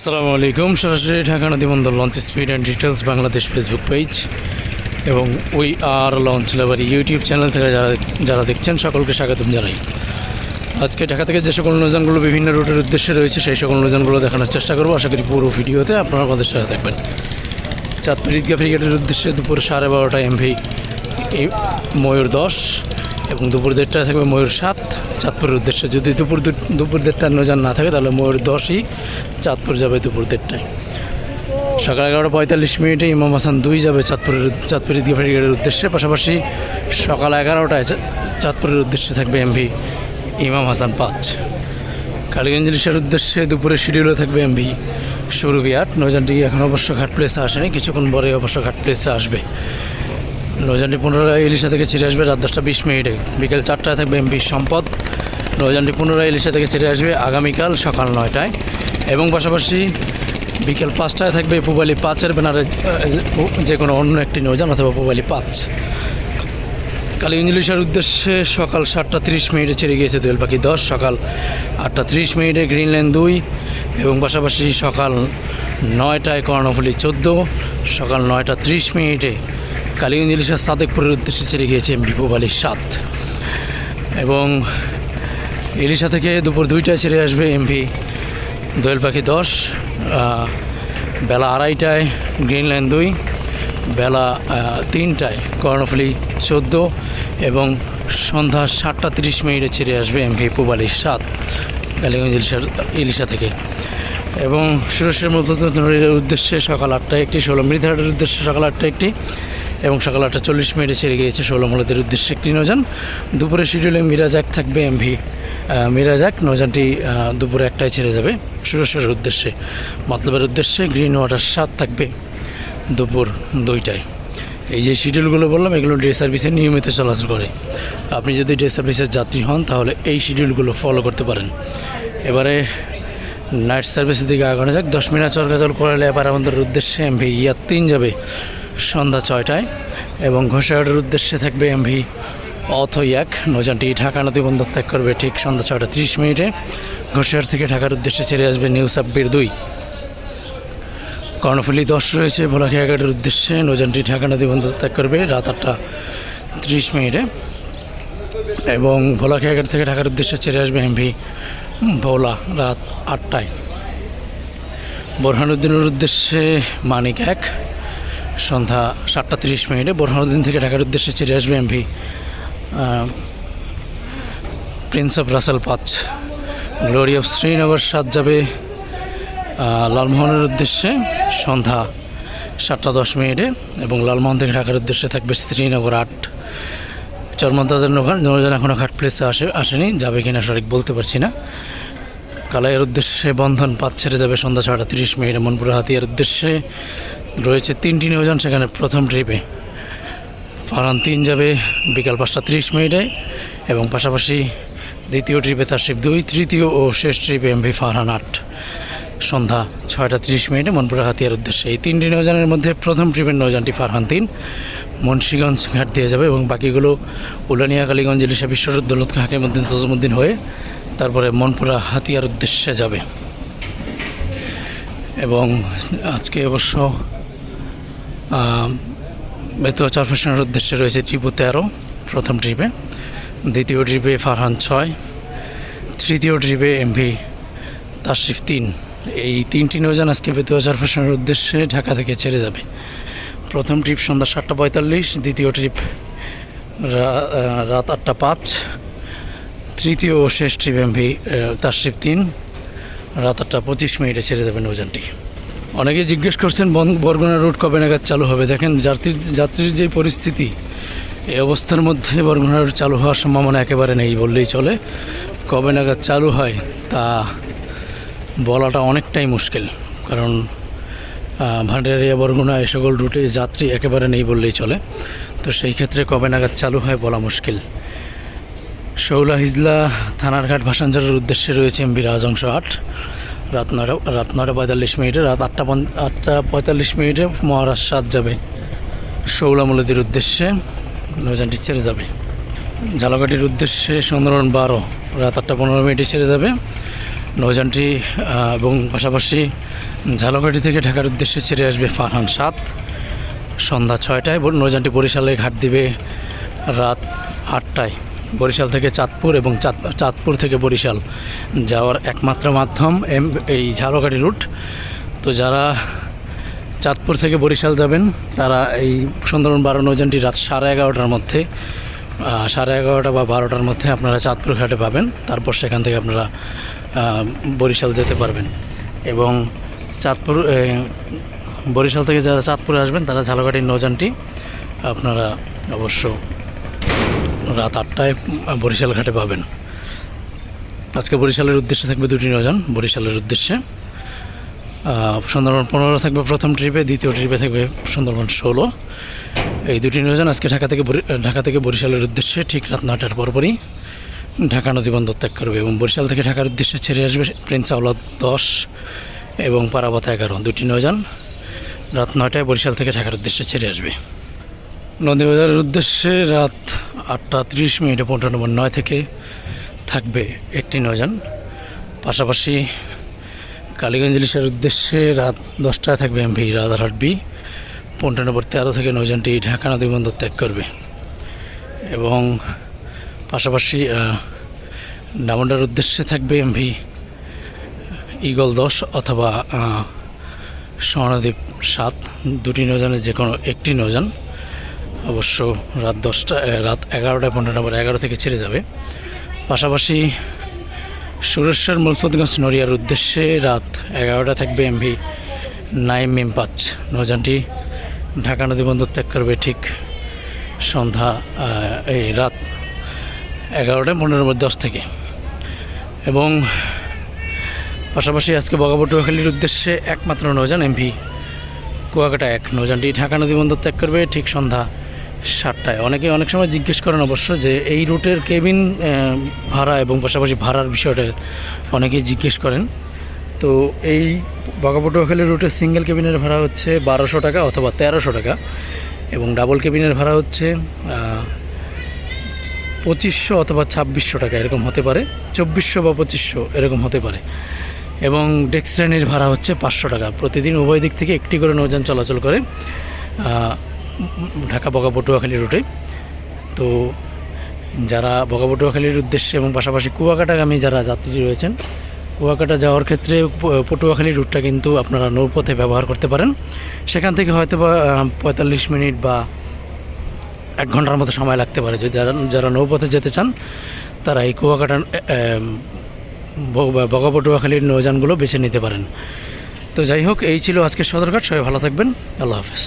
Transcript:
আসসালামু আলাইকুম। সরাসরি ঢাকা নদী বন্দর launch speed and details Bangladesh Facebook page এবং we are launch labour YouTube channel থেকে যারা যারা দেখছেন, সকলকে স্বাগতম জানাই। আজকে ঢাকা থেকে যে সকল নৌযানগুলো বিভিন্ন রুটের উদ্দেশ্যে রয়েছে, সেই সকল নৌযানগুলো দেখানোর চেষ্টা করব। আশা করি পুরো ভিডিওতে আপনারা আমাদের সাথে দেখবেন চাঁদপুর ঈদগা উদ্দেশ্যে দুপুর সাড়ে বারোটায় এমভি ময়ূর দশ এবং দুপুর দেড়টায় থাকবে ময়ূর সাত, চাঁদপুরের উদ্দেশ্যে যদি দুপুর দুপুর দেড়টার নৌযান না থাকে তাহলে ময়ূর দশই, চাঁদপুর যাবে দুপুর দেড়টায়। সকাল এগারোটা পঁয়তাল্লিশ মিনিটে ইমাম হাসান দুই যাবে চাঁদপুরের, চাঁদপুর ঈদগা ফেরিগেটের উদ্দেশ্যে। পাশাপাশি সকাল এগারোটায় চাঁদপুরের উদ্দেশ্যে থাকবে এমভি ইমাম হাসান পাঁচ। কালীগঞ্জ ইলিশের উদ্দেশ্যে দুপুরে শিডিউলে থাকবে এমভি সুরভি আট নৌযানটি এখন অবশ্য ঘাট প্লেসে আসেনি, কিছুক্ষণ পরে অবশ্য ঘাট প্লেসে আসবে। নৌযানটি পুনরায় ইলিশা থেকে ছিঁড়ে আসবে রাত দশটা বিশ মিনিটে। বিকেল চারটায় থাকবে এমপি সম্পদ। নৌযানটি পুনরায় ইলিশা থেকে ছেড়ে আসবে আগামীকাল সকাল নয়টায়। এবং পাশাপাশি বিকেল পাঁচটায় থাকবে পুবালি পাঁচের ব্যানারে যে কোনো অন্য একটি নৌযান অথবা পুবালি পাঁচ। কালীগঞ্জ ইলিশার উদ্দেশ্যে সকাল সাতটা তিরিশ মিনিটে ছেড়ে গিয়েছে দোয়েল পাখি দশ, সকাল আটটা তিরিশ মিনিটে গ্রিন গ্রিনল্যান্ড দুই এবং পাশাপাশি সকাল নয়টায় কর্ণফুলি চোদ্দ, সকাল নয়টা ত্রিশ মিনিটে কালীগঞ্জ ইলিশা সাদেকপুরের উদ্দেশ্যে ছেড়ে গিয়েছে বিপুবালি সাত এবং ইলিশা থেকে দুপুর দুইটায় ছেড়ে আসবে এমভি দোয়েল পাখি দশ বেলা আড়াইটায় গ্রিনল্যান্ড দুই, বেলা তিনটায় কর্ণফুলি চোদ্দ এবং সন্ধ্যা সাতটা তিরিশ মিনিটে ছেড়ে আসবে এমভি পুবালি সাত কালীগঞ্জ ইলিশার, ইলিশা থেকে। এবং সুরেশের মধ্যে উদ্দেশ্যে সকাল আটটায় একটি, ষোলো মৃধাটের উদ্দেশ্যে সকাল আটটায় একটি এবং সকাল আটটা চল্লিশ মিনিটে ছেড়ে গিয়েছে ষোলো মূলদের উদ্দেশ্যে একটি নৌযান। দুপুরে শিডিউলে মিরাজাক থাকবে এমভি। মিরাজাক নৌযানটি আহ, দুপুরে একটায় ছেড়ে যাবে সুরেশের উদ্দেশ্যে। মতলবের উদ্দেশ্যে গ্রিন ওয়াটার সাত থাকবে দুপুর দুইটায়। এই যে শিডিউলগুলো বললাম এগুলো ডে সার্ভিসে নিয়মিত চলাচল করে। আপনি যদি ডে সার্ভিসের যাত্রী হন তাহলে এই শিডিউলগুলো ফলো করতে পারেন। এবারে নাইট সার্ভিসের দিকে আগানো যাক। দশ মিনিট চরকাচল করালে এবার আমাদের উদ্দেশ্যে এমভি। ইয়ার তিন যাবে সন্ধ্যা ছয়টায় এবং ঘোষাঘাটের উদ্দেশ্যে থাকবে এমভি অথ এক নৌযানটি ঢাকা নদী বন্দর ত্যাগ করবে ঠিক সন্ধ্যা ছয়টা তিরিশ মিনিটে। ঘোষাঘাট থেকে ঢাকার উদ্দেশ্যে ছেড়ে আসবে নিউ সাব্বির দুই। কর্ণফুলি দশ রয়েছে ভোলাখিয়াঘাটের উদ্দেশ্যে। নৌযানটি ঢাকা নদী বন্দর ত্যাগ করবে রাত আটটা ত্রিশ মিনিটে। এবং ভোলাখিয়াঘাট থেকে ঢাকার উদ্দেশ্যে ছেড়ে আসবে এমভি ভোলা রাত আটটায়। বোরহানুদ্দিনের উদ্দেশ্যে মানিক এক। সন্ধ্যা সাতটা তিরিশ মিনিটে বোরহানুদ্দিন থেকে ঢাকার উদ্দেশ্যে ছেড়ে আসবে এমভি প্রিন্স অফ রাসেল পাঁচ গ্লোরি অফ শ্রীনগর সাত যাবে লালমোহনের উদ্দেশ্যে সন্ধ্যা সাতটা দশ মিনিটে এবং লালমোহন থেকে ঢাকার উদ্দেশ্যে থাকবে শ্রীনগর আট। চরমন্তাদের নৌযান এখনও ঘাট প্লেসে আসে আসেনি, যাবে কিনা সঠিক বলতে পারছি না। কালাইয়ের উদ্দেশ্যে বন্ধন পাঁচ ছেড়ে যাবে সন্ধ্যা ছটা তিরিশ মিনিটে। মনপুরা হাতিয়ার উদ্দেশ্যে রয়েছে তিনটি নৌযান সেখানে প্রথম ট্রিপে ফারহান তিন যাবে, বিকাল পাঁচটা তিরিশ মিনিটে, এবং পাশাপাশি দ্বিতীয় ট্রিপে তার শিব দুই, তৃতীয় ও শেষ ট্রিপে এমভি ফারহান আট। সন্ধ্যা ছয়টা তিরিশ মিনিটে মনপুরা হাতিয়ার উদ্দেশ্যে এই তিনটি নৌযানের মধ্যে প্রথম ট্রিপের নৌযানটি ফারহান তিন, মুন্সীগঞ্জ ঘাট দিয়ে যাবে, এবং বাকিগুলো উলানিয়া কালীগঞ্জ ইলিশা বিশ্বরুদ দৌলত মধ্যে তজমুদ্দিন হয়ে তারপরে মনপুরা হাতিয়ার উদ্দেশ্যে যাবে। এবং আজকে অবশ্য বেতুয়া চরফেশনের উদ্দেশ্যে রয়েছে ট্রিপু তেরো, প্রথম ট্রিপে দ্বিতীয় ট্রিপে ফারহান ছয়, তৃতীয় ট্রিপে এমভি তাশরিফ তিন। এই তিনটি নৌযান আজকে বেতুয়া চরফেশনের উদ্দেশ্যে ঢাকা থেকে ছেড়ে যাবে। প্রথম ট্রিপ সন্ধ্যা সাতটা পঁয়তাল্লিশ, দ্বিতীয় ট্রিপ রাত আটটা পাঁচ তৃতীয় ও শেষ ট্রিপ এমভি তাশরিফ তিন। রাত আটটা পঁচিশ মিনিটে ছেড়ে দেবেন নৌযানটি। অনেকে জিজ্ঞেস করছেন বরগুনা রুট কবে নাগাদ চালু হবে? দেখেন যাত্রীর যাত্রীর যে পরিস্থিতি এই অবস্থার মধ্যে বরগুনা রুট চালু হওয়ার সম্ভাবনা একেবারে নেই বললেই চলে। কবে নাগাদ চালু হয়, তা বলাটা অনেকটাই মুশকিল। কারণ ভান্ডারিয়া, বরগুনা এই সকল রুটে যাত্রী একেবারে নেই বললেই চলে। তো সেই ক্ষেত্রে কবে নাগাদ চালু হয় বলা মুশকিল। শৌলা হিজলা থানার ঘাট ভাসানজারের উদ্দেশ্যে রয়েছে এমবি রাজ অংশ আট। রাত নয়টা রাত নয়টা পঁয়তাল্লিশ মিনিটে, রাত আটটা আটটা পঁয়তাল্লিশ মিনিটে মহারাজ সাত যাবে। শৌলা মূলদের উদ্দেশ্যে নৌযানটি ছেড়ে যাবে। ঝালকাঠির উদ্দেশ্যে সুন্দরবন বারো, রাত আটটা পনেরো মিনিটে ছেড়ে যাবে। নৌযানটি এবং পাশাপাশি ঝালকাঠি থেকে ঢাকার উদ্দেশ্যে ছেড়ে আসবে ফারহান সাত। সন্ধ্যা ছয়টায় নৌযানটি বরিশালে ঘাট দিবে রাত আটটায়। বরিশাল থেকে চাঁদপুর এবং চাঁদ- চাঁদপুর থেকে বরিশাল যাওয়ার একমাত্র মাধ্যম এম, এই ঝালকাঠি রুট। তো যারা চাঁদপুর থেকে বরিশাল যাবেন, তারা এই সুন্দরবন বারো নৌযানটি রাত সাড়ে এগারোটার মধ্যে সাড়ে এগারোটা বা বারোটার মধ্যে আপনারা চাঁদপুর ঘাটে পাবেন। তারপর সেখান থেকে আপনারা বরিশাল যেতে পারবেন। এবং চাঁদপুর বরিশাল থেকে যারা চাঁদপুরে আসবেন, তারা ঝালকাঠির নৌযানটি আপনারা অবশ্য রাত আটটায় বরিশাল ঘাটে পাবেন। আজকে বরিশালের উদ্দেশ্যে থাকবে দুটি নৌযান বরিশালের উদ্দেশ্যে। সুন্দরবন পনেরো থাকবে প্রথম ট্রিপে, দ্বিতীয় ট্রিপে থাকবে সুন্দরবন ষোলো। এই দুটি নৌযান আজকে ঢাকা থেকে ঢাকা থেকে বরিশালের উদ্দেশ্যে ঠিক রাত নয়টার পরপরই ঢাকা নদী বন্দর ত্যাগ করবে এবং বরিশাল থেকে ঢাকার উদ্দেশ্যে ছেড়ে আসবে প্রিন্স আওলাদ দশ এবং পারাবত এগারো। দুটি নৌযান রাত নয়টায় বরিশাল থেকে ঢাকার উদ্দেশ্যে ছেড়ে আসবে। নদীবাজারের উদ্দেশ্যে রাত আটটা ত্রিশ মিনিটে পনেরো নম্বর নয় থেকে থাকবে একটি নৌযান পাশাপাশি কালীগঞ্জ ইলিশের উদ্দেশ্যে রাত দশটায় থাকবে এমভি রাধারহাট বি। পনেরো নম্বর তেরো থেকে নৌযানটি ঢাকা নদী বন্দর ত্যাগ করবে। এবং পাশাপাশি ডামন্ডার উদ্দেশ্যে থাকবে এমভি ইগল দশ অথবা স্বর্ণদ্বীপ সাত। দুটি নৌযানের যে কোনো একটি নৌযান অবশ্য রাত দশটা রাত এগারোটায় পনেরো নম্বর, এগারো থেকে ছেড়ে যাবে। পাশাপাশি সুরেশ্বর মুলফতগঞ্জ নড়িয়ার উদ্দেশ্যে রাত এগারোটা থাকবে এমভি নাইম এম পাঁচ নৌযানটি ঢাকা নদী বন্দর ত্যাগ করবে ঠিক সন্ধ্যা এই রাত এগারোটা পনেরো নম্বর দশ থেকে। এবং পাশাপাশি আজকে বগাবটুয়াখালীর উদ্দেশ্যে একমাত্র নৌযান এমভি কুয়াকাটা এক। নৌযানটি ঢাকা নদী বন্দর ত্যাগ করবে ঠিক সন্ধ্যা সাতটায়। অনেকে অনেক সময় জিজ্ঞেস করেন অবশ্য যে এই রুটের কেবিন ভাড়া এবং পাশাপাশি ভাড়ার বিষয়টা অনেকেই জিজ্ঞেস করেন। তো এই বগাপটুয়াখালী রুটের সিঙ্গেল কেবিনের ভাড়া হচ্ছে বারোশো টাকা অথবা তেরোশো টাকা এবং ডাবল কেবিনের ভাড়া হচ্ছে পঁচিশশো অথবা ছাব্বিশশো টাকা এরকম হতে পারে। চব্বিশশো বা পঁচিশশো এরকম হতে পারে। এবং ডেক্স শ্রেণির ভাড়া হচ্ছে পাঁচশো টাকা। প্রতিদিন উভয় দিক থেকে একটি করে নৌযান চলাচল করে। ঢাকা বগা পটুয়াখালী রুটে। তো যারা বগা পটুয়াখালীর উদ্দেশ্যে এবং পাশাপাশি কুয়াকাটাগামী যারা যাত্রী রয়েছেন, কুয়াকাটা যাওয়ার ক্ষেত্রে পটুয়াখালী রুটটা কিন্তু আপনারা নৌপথে ব্যবহার করতে পারেন। সেখান থেকে হয়তো বা পঁয়তাল্লিশ মিনিট বা এক ঘণ্টার মতো সময় লাগতে পারে। যদি যারা যারা নৌপথে যেতে চান, তারা এই কুয়াকাটা বগাপটুয়াখালীর নৌযানগুলো বেছে নিতে পারেন। তো যাই হোক, এই ছিল আজকের সদরঘাট। সবাই ভালো থাকবেন। আল্লাহ হাফেজ।